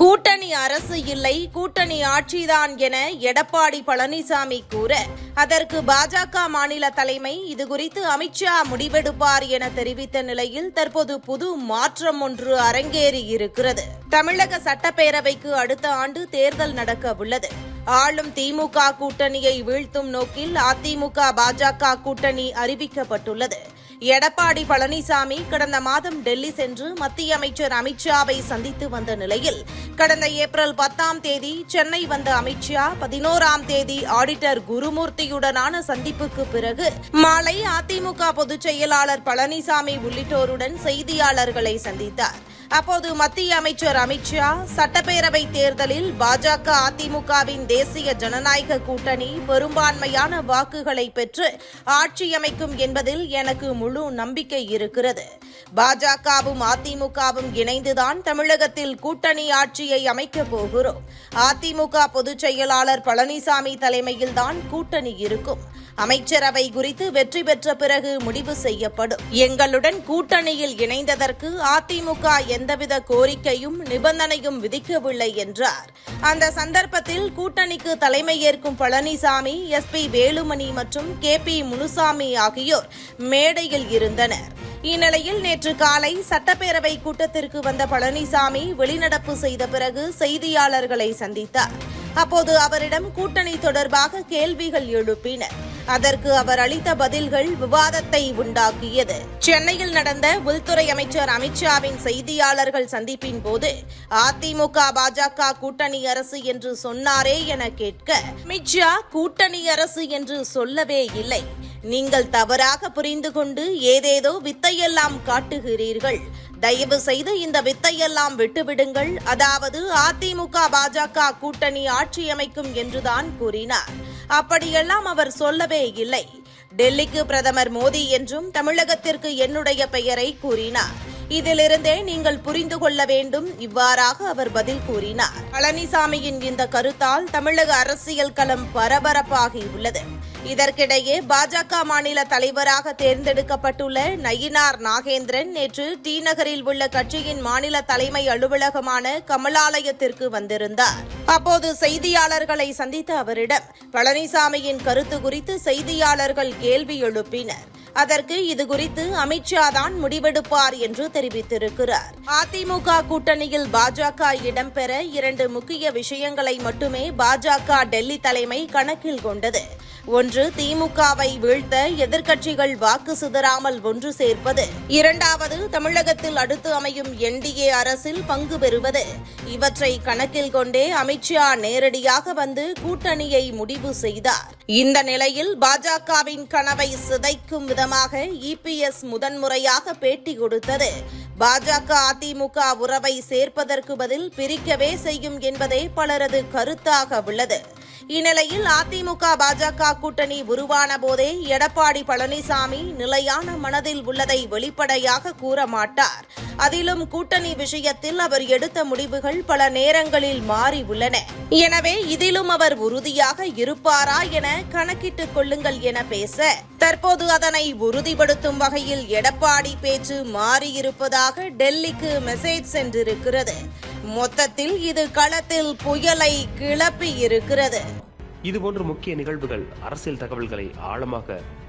கூட்டணி அரசு இல்லை கூட்டணி ஆட்சிதான் என எடப்பாடி பழனிசாமி கூற அதற்கு பாஜக மாநில தலைமை இதுகுறித்து அமித்ஷா முடிவெடுப்பார் என தெரிவித்த நிலையில் தற்போது புது மாற்றம் ஒன்று அரங்கேறி இருக்கிறது. தமிழக சட்டப்பேரவைக்கு அடுத்த ஆண்டு தேர்தல் நடக்க உள்ளது. ஆளும் திமுக கூட்டணியை வீழ்த்தும் நோக்கில் அதிமுக பாஜக கூட்டணி அறிவிக்கப்பட்டுள்ளது. எடப்பாடி பழனிசாமி கடந்த மாதம் டெல்லி சென்று மத்திய அமைச்சர் அமித்ஷாவை சந்தித்து வந்த நிலையில் கடந்த ஏப்ரல் பத்தாம் தேதி சென்னை வந்த அமித்ஷா பதினோராம் தேதி ஆடிட்டர் குருமூர்த்தியுடனான சந்திப்புக்கு பிறகு மாலை அதிமுக பொதுச் செயலாளர் பழனிசாமி உள்ளிட்டோருடன் செய்தியாளர்களை சந்தித்தார். அப்போது மத்திய அமைச்சர் அமித்ஷா சட்டப்பேரவை தேர்தலில் பாஜக அதிமுகவின் தேசிய ஜனநாயக கூட்டணி பெரும்பான்மையான வாக்குகளை பெற்று ஆட்சி அமைக்கும் என்பதில் எனக்கு முழு நம்பிக்கை இருக்கிறது. பாஜகவும் அதிமுகவும் இணைந்துதான் தமிழகத்தில் கூட்டணி ஆட்சியை அமைக்கப் போகிறோம். அதிமுக பொதுச் செயலாளர் பழனிசாமி தலைமையில்தான் கூட்டணி இருக்கும். அமைச்சரவை குறித்து வெற்றி பெற்ற பிறகு முடிவு செய்யப்படும். எங்களுடன் கூட்டணியில் இணைந்ததற்கு அதிமுக எந்தவித கோரிக்கையும் நிபந்தனையும் விதிக்கவில்லை என்றார். அந்த சந்தர்ப்பத்தில் கூட்டணிக்கு தலைமை ஏற்கும் பழனிசாமி எஸ் பி வேலுமணி மற்றும் கே பி முனுசாமி ஆகியோர் மேடையில் இருந்தனர். இந்நிலையில் நேற்று காலை சட்டப்பேரவை கூட்டத்திற்கு வந்த பழனிசாமி வெளிநடப்பு செய்த பிறகு செய்தியாளர்களை சந்தித்தார். அப்போது அவரிடம் கூட்டணி தொடர்பாக கேள்விகள் எழுப்பினர். அதற்கு அவர் அளித்த பதில்கள் விவாதத்தை உண்டாக்கியது. சென்னையில் நடந்த உள்துறை அமைச்சர் அமித்ஷாவின் செய்தியாளர்கள் சந்திப்பின் போது அதிமுக பாஜக கூட்டணி அரசு என்று சொன்னாரே என கேட்க அமித்ஷா கூட்டணி அரசு என்று சொல்லவே இல்லை. நீங்கள் தவறாக புரிந்து கொண்டு ஏதேதோ வித்தையெல்லாம் காட்டுகிறீர்கள். தயவு செய்து இந்த வித்தையெல்லாம் விட்டுவிடுங்கள். அதாவது அதிமுக பாஜக கூட்டணி ஆட்சி அமைக்கும் என்றுதான் கூறினார். அப்படியெல்லாம் அவர் சொல்லவே இல்லை. டெல்லிக்கு பிரதமர் மோடி என்றும் தமிழகத்திற்கு என்னுடைய பெயரை கூறினார். இதிலிருந்தே நீங்கள் புரிந்து கொள்ள வேண்டும் இவ்வாறாக அவர் பதில் கூறினார். பழனிசாமியின் இந்த கருத்தால் தமிழக அரசியல் களம் பரபரப்பாகி உள்ளது. இதற்கிடையே பாஜக மாநில தலைவராக தேர்ந்தெடுக்கப்பட்டுள்ள நயினார் நாகேந்திரன் நேற்று டி நகரில் உள்ள கட்சியின் மாநில தலைமை அலுவலகமான கமலாலயத்திற்கு வந்திருந்தார். அப்போது செய்தியாளர்களை சந்தித்த அவரிடம் பழனிசாமியின் கருத்து குறித்து செய்தியாளர்கள் கேள்வி எழுப்பினர். அதற்கு இது குறித்து அமித்ஷா தான் முடிவெடுப்பார் என்று தெரிவித்திருக்கிறார். அதிமுக கூட்டணியில் பாஜக இடம்பெற இரண்டு முக்கிய விஷயங்களை மட்டுமே பாஜக டெல்லி தலைமை கணக்கில் கொண்டது. ஒன்று திமுகவை வீழ்த்த எதிர்க்கட்சிகள் வாக்கு சிதறாமல் ஒன்று சேர்ப்பது. இரண்டாவது தமிழகத்தில் அடுத்து அமையும் என்டிஏ அரசில் பங்கு பெறுவது. இவற்றை கணக்கில் கொண்டே அமித்ஷா நேரடியாக வந்து கூட்டணியை முடிவு செய்தார். இந்த நிலையில் பாஜகவின் கனவை சிதைக்கும் விதமாக இபிஎஸ் முதன்முறையாக பேட்டி கொடுத்தது. பாஜக அதிமுக உறவை சேர்ப்பதற்கு பதில் பிரிக்கவே செய்யும் என்பதே பலரது கருத்தாக உள்ளது. இந்நிலையில் அதிமுக பாஜக கூட்டணி உருவான போதே எடப்பாடி பழனிசாமி நிலையான மனதில் உள்ளதை வெளிப்படையாக கூற மாட்டார். அதிலும் கூட்டணி விஷயத்தில் அவர் எடுத்த முடிவுகள் பல நேரங்களில் மாறி உள்ளன. எனவே இதிலும் அவர் உறுதியாக இருப்பாரா என கணக்கிட்டுக் கொள்ளுங்கள் என பேச தற்போது அதனை உறுதிப்படுத்தும் வகையில் எடப்பாடி பேச்சு மாறியிருப்பதாக டெல்லிக்கு மெசேஜ் சென்றிருக்கிறது. மொத்தத்தில் இது களத்தில் புயலை கிளப்பி இருக்கிறது இதுபோன்ற முக்கிய நிகழ்வுகள் அரசியல் தகவல்களை ஆழமாக